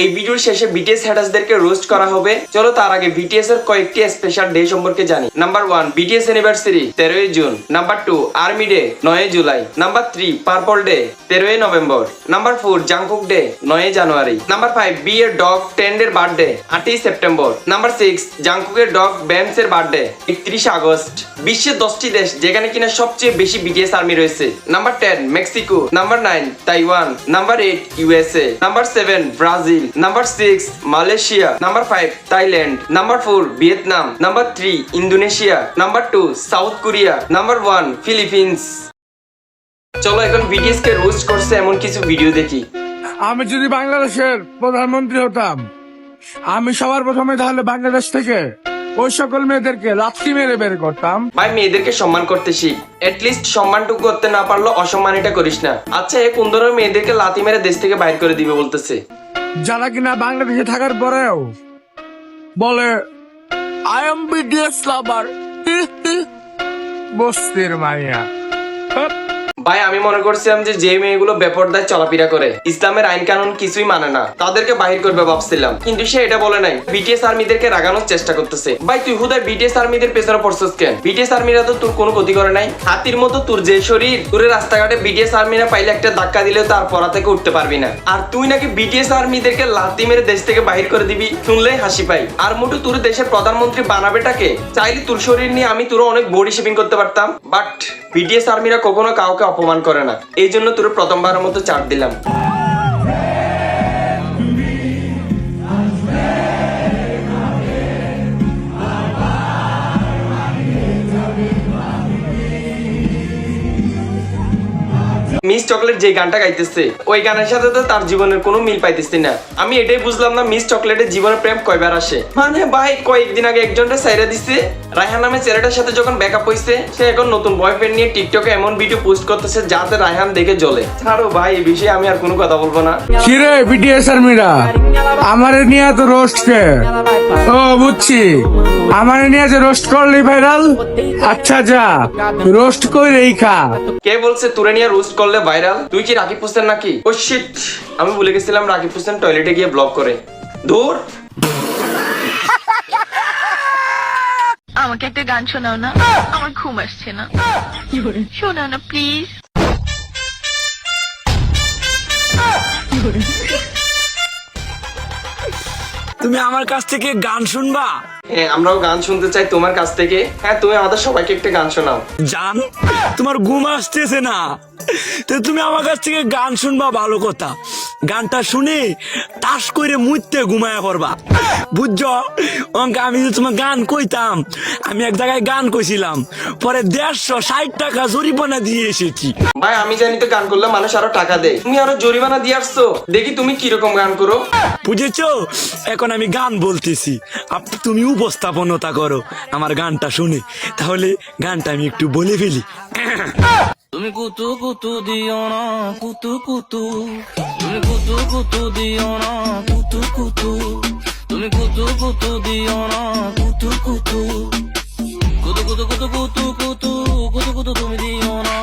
এই ভিডিওর শেষে বিটিএস হেডার্সদেরকে রোস্ট করা হবে। চলো তার আগে বিটিএস এর কয়েকটি স্পেশাল ডে সম্পর্কে জানি। নাম্বার ওয়ান বিটিএস অ্যানিভার্সারি তেরোই June number two army day নয় July number three purple day তেরোই November number four Jungkook day নয় জানুয়ারি নাম্বার ফাইভ বি এর ডগ টেন্ড এর বার্থডে আটই সেপ্টেম্বর নাম্বার সিক্স জাংকুকের ডগ ব্যামস এর বার্থডে একত্রিশ আগস্ট বিশ্বের দশটি দেশ, যেখানে কিনা সবচেয়ে বেশি বিটিএস আর্মি রয়েছে। Number ten Mexico number nine Taiwan number eight USA number seven Brazil number six Malaysia number five Thailand number four Vietnam number three Indonesia number two South Korea number one Philippines চলো এখন BTS কে roast করছে এমন কিছু video দেখি। আমি যদি বাংলাদেশের প্রধানমন্ত্রী হতাম আমি সবার প্রথমে তাহলে বাংলাদেশ থেকে ওই সকল মেয়েদেরকে লাথি মেরে বের করতাম। ভাই মেয়েদেরকে সম্মান করতে শিখ। লিস্ট সম্মানটুকু করতে না পারল অসম্মান এটা করিস না। আচ্ছা এ কোন ধরনের মেয়েদেরকে লাথি মেরে দেশ থেকে বাইর করে দিবে বলতেছে। যারা কিনা বাংলাদেশে থাকার পরেও বলে আই এম বিডিএস লাভার বস্তির মাইয়া। ভাই, আমি মনে করছিলাম যে যে মেয়েগুলো বেপরদায় চলাফেরা করে, ইসলামের আইন কানুন কিছুই মানে না। তাদেরকে বাহির করবে ভাবছিলাম, কিন্তু সে এটা বলে নাই। বিটিএস আর্মিদেরকে রাগানোর চেষ্টা করতেছে। ভাই, তুই হুদায় বিটিএস আর্মিদের পেছনে পড়ছস কেন? বিটিএস আর্মিরা তো তোর কোনো ক্ষতি করে নাই। হাতির মতো তোর যে শরীর, তোর রাস্তাঘাটে বিটিএস আর্মিরা পাইলে একটা ধাক্কা দিলেও তার পড়া থেকে উঠতে পারবি না। আর তুই নাকি বিটিএস আর্মিদেরকে লাথি মেরে দেশ থেকে বাহির করে দিবি শুনলে হাসি পাই। আর মোটু, তোর দেশের প্রধানমন্ত্রী বানাবেটাকে, চাইলে তোর শরীর নিয়ে আমি তোর অনেক বডি শেপিং করতে পারতাম। বাট বিটিএস আর্মিরা কখনো কাউকে অপমান করে না। এই জন্য তোর প্রথমবারের মতো চাপ দিলাম। মিস চকলেট যে গানটা গাইতেছে, ওই গানের সাথে তো তার জীবনের কোনো মিল পাইতেছি না। আমি এটাই বুঝলাম না মিস চকলেটের জীবনে প্রেম কয়বার আসে। মানে ভাই, কয়েকদিন আগে একজনটা সাইরা দিছে, রায়হান নামে ছেলেটার সাথে যখন ব্যাকআপ হইছে, সে এখন নতুন বয়ফ্রেন্ড নিয়ে টিকটকে এমন ভিডিও পোস্ট করতেছে যাতে রায়হান দেখে জ্বলে। ছাড়ো ভাই, এই বিষয়ে আমি আর কোনো কথা বলব না। কিরে বিডিএস আর্মিরা? আমারে নিয়ে তো রোস্ট কে ও বুঝছি। আমারে নিয়ে যে রোস্ট করলি ভাইরাল আচ্ছা যা। রোস্ট কইরেই খা। কে বলছে তুরে নিয়ে রোস্ট করলে ভাইরাল তুই কি রাকিব হোসেন নাকি? ও শিট আমি ভুলে গেছিলাম রাকিব হোসেন টয়লেটে গিয়ে ব্লগ করে। দূর আমাকে একটা গান শোনাও না। আমার ঘুম আসছে না। শোনাও না প্লিজ তুমি আমার কাছ থেকে গান শুনবা? হ্যাঁ আমরাও গান শুনতে চাই তোমার কাছ থেকে। হ্যাঁ তুমি আমাদের সবাইকে একটা গান শোনাও। জান তোমার ঘুম আসতেছে না। তো তুমি আমার কাছ থেকে গান শুনবা ভালো কথা। গানটা শুনে তাস করে মুইতে ঘুমায় পড়বা। বুঝছ? অঙ্কে আমি যে তোমার গান কইতাম আমি এক জায়গায় গান কইছিলাম পরে দেড়শো ষাট টাকা জরিমানা দিয়ে এসেছি। ভাই আমি জানি তো গান করলে মানুষ আরও টাকা দেয়। তুমি আরও জরিমানা দিয়ে আসছো। দেখি তুমি কীরকম গান করো। বুঝেছ? এখন আমি গান বলতেছি। তুমি উপস্থাপনতা করো আমার গানটা শুনে। তাহলে গানটা আমি একটু বলে ফেলি। তুমি কুতু কুতু দিও না কুতু কুতু তুমি কুতু কুতু দিও না কুতু কুতু তুমি কুতু কুতু দিও না কুতু কুতু কুতু কুতু কুতু কুতু কুতু কুতু কুতু তুমি দিও না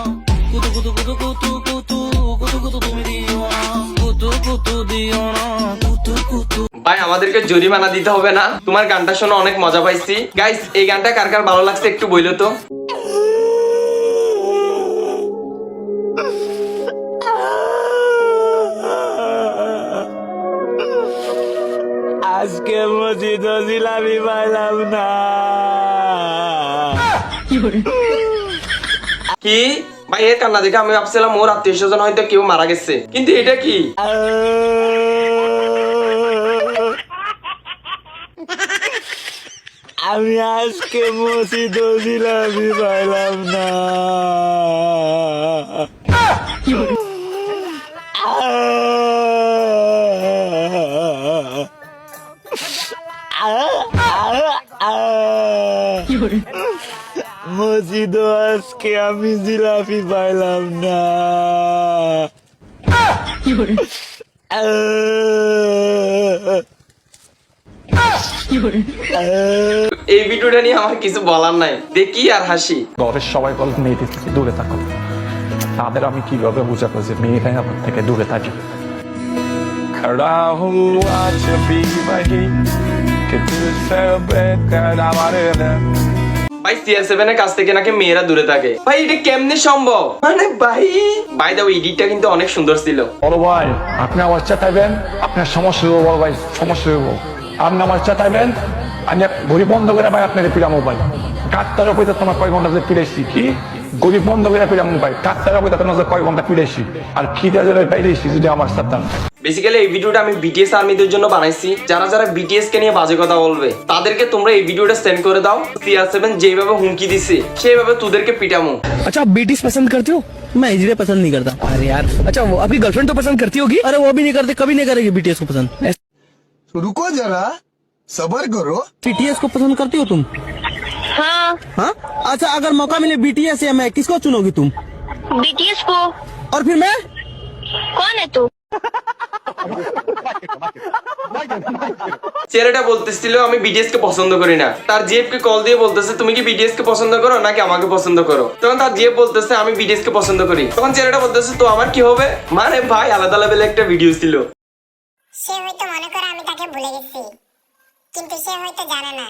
কুতু কুতু কুতু কুতু কুতু কুতু কুতু তুমি দিও না কুতু কুতু দিও না কুতু কুতু ভাই আমাদেরকে জরিমানা দিতে হবে না তোমার গানটা শুনে অনেক মজা পাইছি গাইস এই গানটা কার কার ভালো লাগছে একটু বইলো তো আজকে মসজিদ জিলাপি পাইলাম না। কি? ভাই এর কান্না দেখে আমি ভাবছিলাম ওর আত্মীয় স্বজন হয়তো কেউ মারা গেছে। কিন্তু এটা কি? আমি আজকে মসজিদ জিলাপি পাইলাম না। মসজিদ আজকে আমি জিলাপি পাইলাম না। এই ভিডিওটা নিয়ে আমার কিছু বলার নাই। দেখি আর হাসি। ঘরের সবাই বল মেয়েদের থেকে দূরে থাকো। তাদের আমি কীভাবে বোঝাবো যে মেয়েরাই আমার থেকে দূরে থাকি? রাহুল আজ বিবাহী। ভাই সিআর সেভেন এর কাছ থেকে নাকি মেয়েরা দূরে থাকে। ভাই এটা কেমনে সম্ভব? মানে ভাই? ভাই দাও এডিটটা কিন্তু অনেক সুন্দর ছিল। বড় ভাই আপনি আমার চাইবেন আপনার সমস্যা হইব বড় ভাই সমস্যা হইব। আপনি আমার চাইবেন আমি গরিব বন্ধ করে ভাই আপনার পিরামো ভাই। কাকতার উপরে তোমার কয় ঘণ্টা পিড়াইছি কি? গরিব বন্ধ করে পিরামো ভাই কাকতার উপরে তোমার কয় ঘণ্টা পিড়াইছি। আর খিদে জলে বাইরেছি যদি আমার সাথে বেসিক্যালি এই ভিডিওটা আমি বিটিএস আর্মিদের জন্য বানাইছি যারা যারা বিটিএস কে নিয়ে বাজে কথা বলবে তাদেরকে তোমরা এই ভিডিওটা সেন্ড করে দাও সিআর সেভেন যেভাবে হুমকি দিছে সেইভাবে তোদেরকে পিটামো अच्छा आप बीटीएस पसंद करती हो मैं इजरे पसंद नहीं करता अरे यार अच्छा वो आपकी गर्लफ्रेंड तो पसंद करती होगी अरे वो भी नहीं करती कभी नहीं करेगी बीटीएस को पसंद रुको जरा सबर करो बीटीएस को पसंद करती हो तुम हाँ हाँ अच्छा अगर मौका मिले बीटीएस या मैं किसको चुनोगी तुम बीटीएस को और फिर मैं कौन है तू ছেলেটা বলতেছিল, আমি বিটিএস কে পছন্দ করি না। তার জিএফ কে কল দিয়ে বলতেছে, তুমি কি বিটিএস কে পছন্দ করো নাকি আমাকে পছন্দ করো? তখন তার জিএফ বলতেছে, আমি বিটিএস কে পছন্দ করি। তখন ছেলেটা বলতেছে, তো আমার কি হবে? মানে ভাই, আলাদা লেভেলে একটা ভিডিও ছিল। সে হয়তো মনে করে আমি তাকে ভুলে গেছি। কিন্তু সে হয়তো জানে না।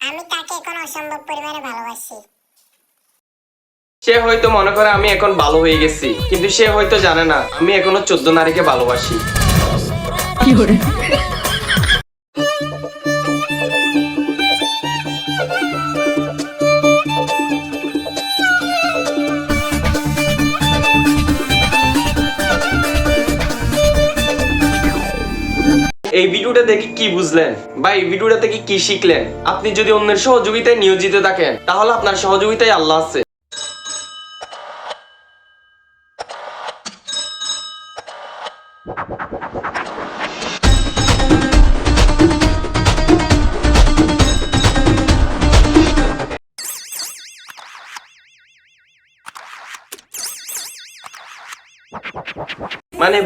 আমি তাকে এখন অসম্ভব পরিমাণে ভালোবাসি। সে হয়তো মনে করে আমি এখন ভালো হয়ে গেছি কিন্তু সে হয়তো জানে না আমি এখনও চোদ্দ নারীকে ভালোবাসি। এই ভিডিওটা দেখে কি বুঝলেন? বা এই ভিডিওটা থেকে কি শিখলেন? আপনি যদি অন্যের সহযোগিতায় নিয়োজিত থাকেন তাহলে আপনার সহযোগিতায় আল্লাহ আছে।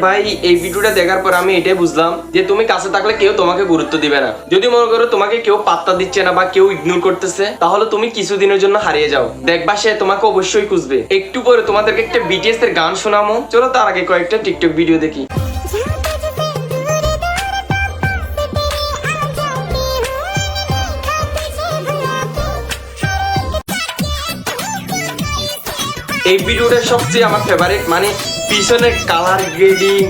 ভাই, এই ভিডিওটা দেখার পর আমি এটাই বুঝলাম যে তুমি কাছে থাকলে কেউ তোমাকে গুরুত্ব দিবে না। যদি মনে করো তোমাকে কেউ পাত্তা দিচ্ছে না বা কেউ ইগনোর করতেছে, তাহলে তুমি কিছুদিনের জন্য হারিয়ে যাও। দেখবা সে তোমাকে অবশ্যই খুঁজবে। একটু পরে তোমাদেরকে একটা বিটিএস এর গান শোনামো চলো তার আগে কয়েকটা টিকটক ভিডিও দেখি। এই ভিডিওটা সবচেয়ে আমার ফেভারিট মানে পিছনের কালার গ্রেডিং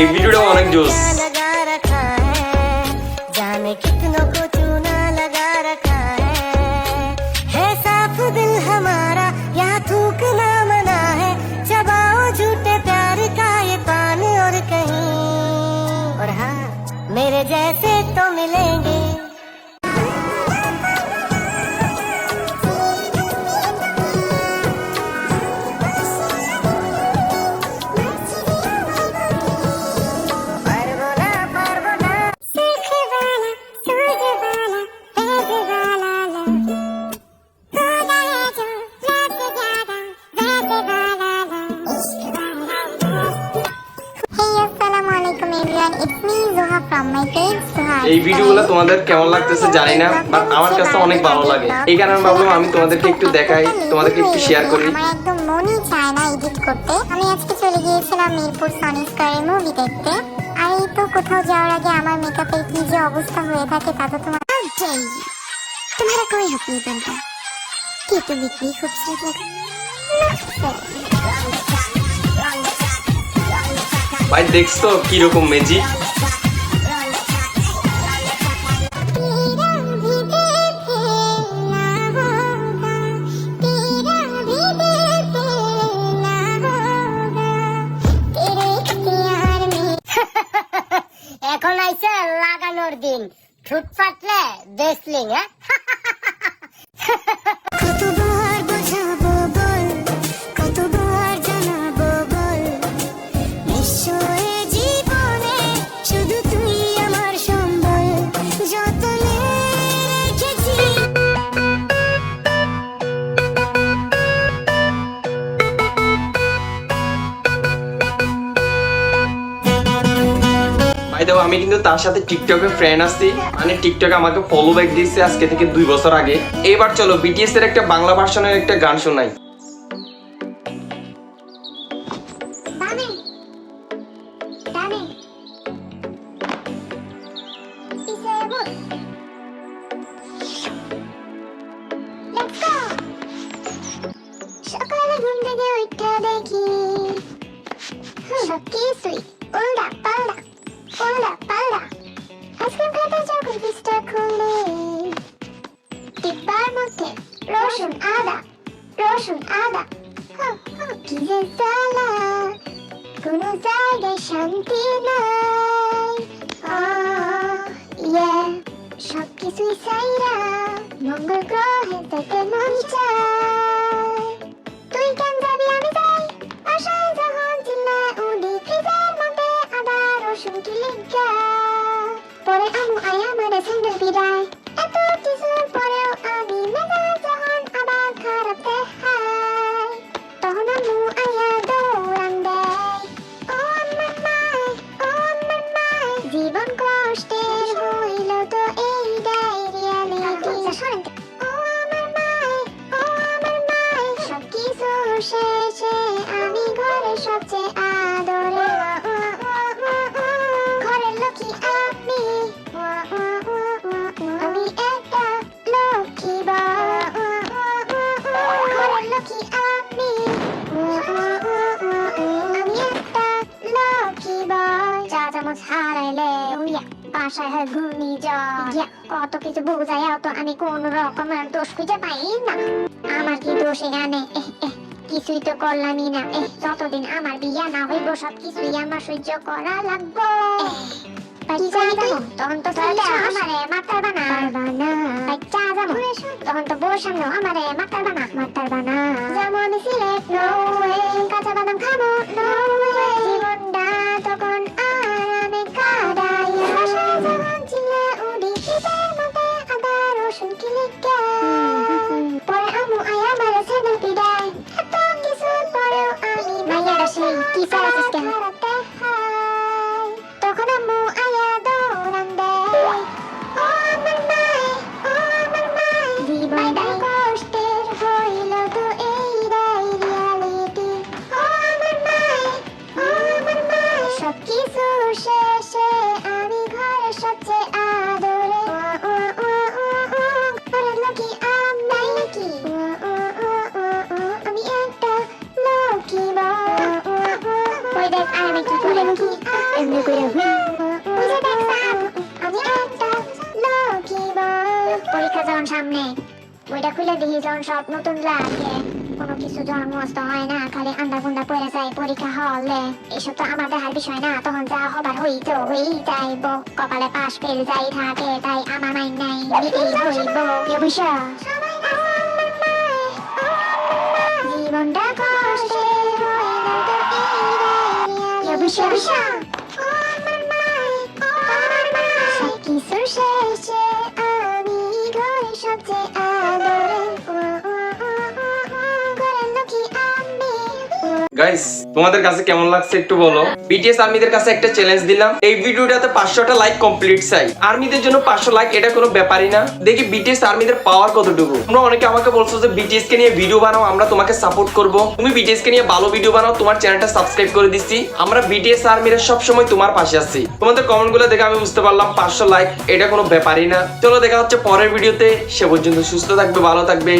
এই ভিডিওটা অনেক জোস। তোমাদের কেমন লাগতেছে জানি না বাট আমার কাছে অনেক ভালো লাগে এই কারণে ভাবলাম আমি তোমাদেরকে একটু দেখাই তোমাদেরকে একটু শেয়ার করি আমার একদম মনই চায় না এডিট করতে আমি আজকে চলে গিয়েছিলাম মিরপুর সনি স্কয়ারে মুভি দেখতে আর এই তো কোথাও যাওয়ার আগে আমার মেকআপের কি যে অবস্থা হয়ে থাকে তা তো তোমার तुम्हारा कोई हक नहीं बनता कि तुम इतनी खूबसूरत लगा ভাই দেখছো কিরকম ম্যাজিক तेरा Wrestling'e আমি কিন্তু তার সাথে টিকটকে ফ্রেন্ড আছি। মানে টিকটকে আমাকে ফলো ব্যাক দিয়েছে আজকে থেকে দুই বছর আগে। এবার চলো বিটিএস এর একটা বাংলা ভার্সনের একটা গান শোনাই। সকালে ঘুম থেকে উঠে দেখি। কিছুই উল্টা উল্টা। রসুন আদা রসুন আদা কি যে জ্বালা কোনো জায়গায় শান্তি নাই আহ, yeah, সবকিছুই চাইরা মঙ্গল গ্রহে থেকে মন চায় তুই কেন যাবি আমি যাই আশায় যখন চিল্লা উনি ফ্রিজের মধ্যে আদা রসুন কি লিখা পরে আমু আয়া মারে স্যান্ডেল বিড়ায় বাসায় হয় ঘূর্ণিঝড় ইয়া, কত কিছু বোঝাইয়াও তো আমি কোন রকমের দোষ খুঁজে পাই না। আমার কি দোষ এখানে? কিছুই তো করলামই না। এহ, যতদিন আমার বিয়া না হইব সব কিছুই আমার সহ্য করা লাগবো। তখন তো আমারে মাতার বানা। বানা তখন তো বউর সামনে আমারে মাতার বানা। মাতার বানা। এমনি করে লক্ষ্মী পরীক্ষা যখন সামনে বইটা খুলে দেখি যখন সব নতুন লাগে কোনো কিছু যখন মস্ত হয় না খালি আন্ডা গুন্ডা পড়ে যায় পরীক্ষা হলে এসব তো আমার দেখার বিষয় না তখন যা হবার হইতো হয়েই যাইব কপালে পাশ ফেল যাই থাকে তাই আমার মাইন নাই হইব জীবনটা কষ্টে অভিষা কিছু গাইস তোমাদের কাছে কেমন লাগছে একটু বলো। বিটিএস আর্মিদের কাছে একটা চ্যালেঞ্জ দিলাম। এই ভিডিওটাতে পাঁচশোটা লাইক কমপ্লিট চাই। আর্মিদের জন্য পাঁচশো লাইক এটা কোনো ব্যাপারই না। দেখি বিটিএস আর্মিদের পাওয়ার কতটুকু। তোমরা অনেকে আমাকে বলছো যে বিটিএস কে নিয়ে ভিডিও বানাও, আমরা তোমাকে সাপোর্ট করব। তুমি বিটিএস কে নিয়ে ভালো ভিডিও বানাও, তোমার চ্যানেলটা সাবস্ক্রাইব করে দিচ্ছি। আমরা বিটিএস আর্মিরা সব সময় তোমার পাশে আছি। তোমাদের কমেন্টগুলো দেখে আমি বুঝতে পারলাম, পাঁচশো লাইক এটা কোনো ব্যাপারই না। চলো দেখা হচ্ছে পরের ভিডিওতে সে পর্যন্ত সুস্থ থাকবে, ভালো থাকবে।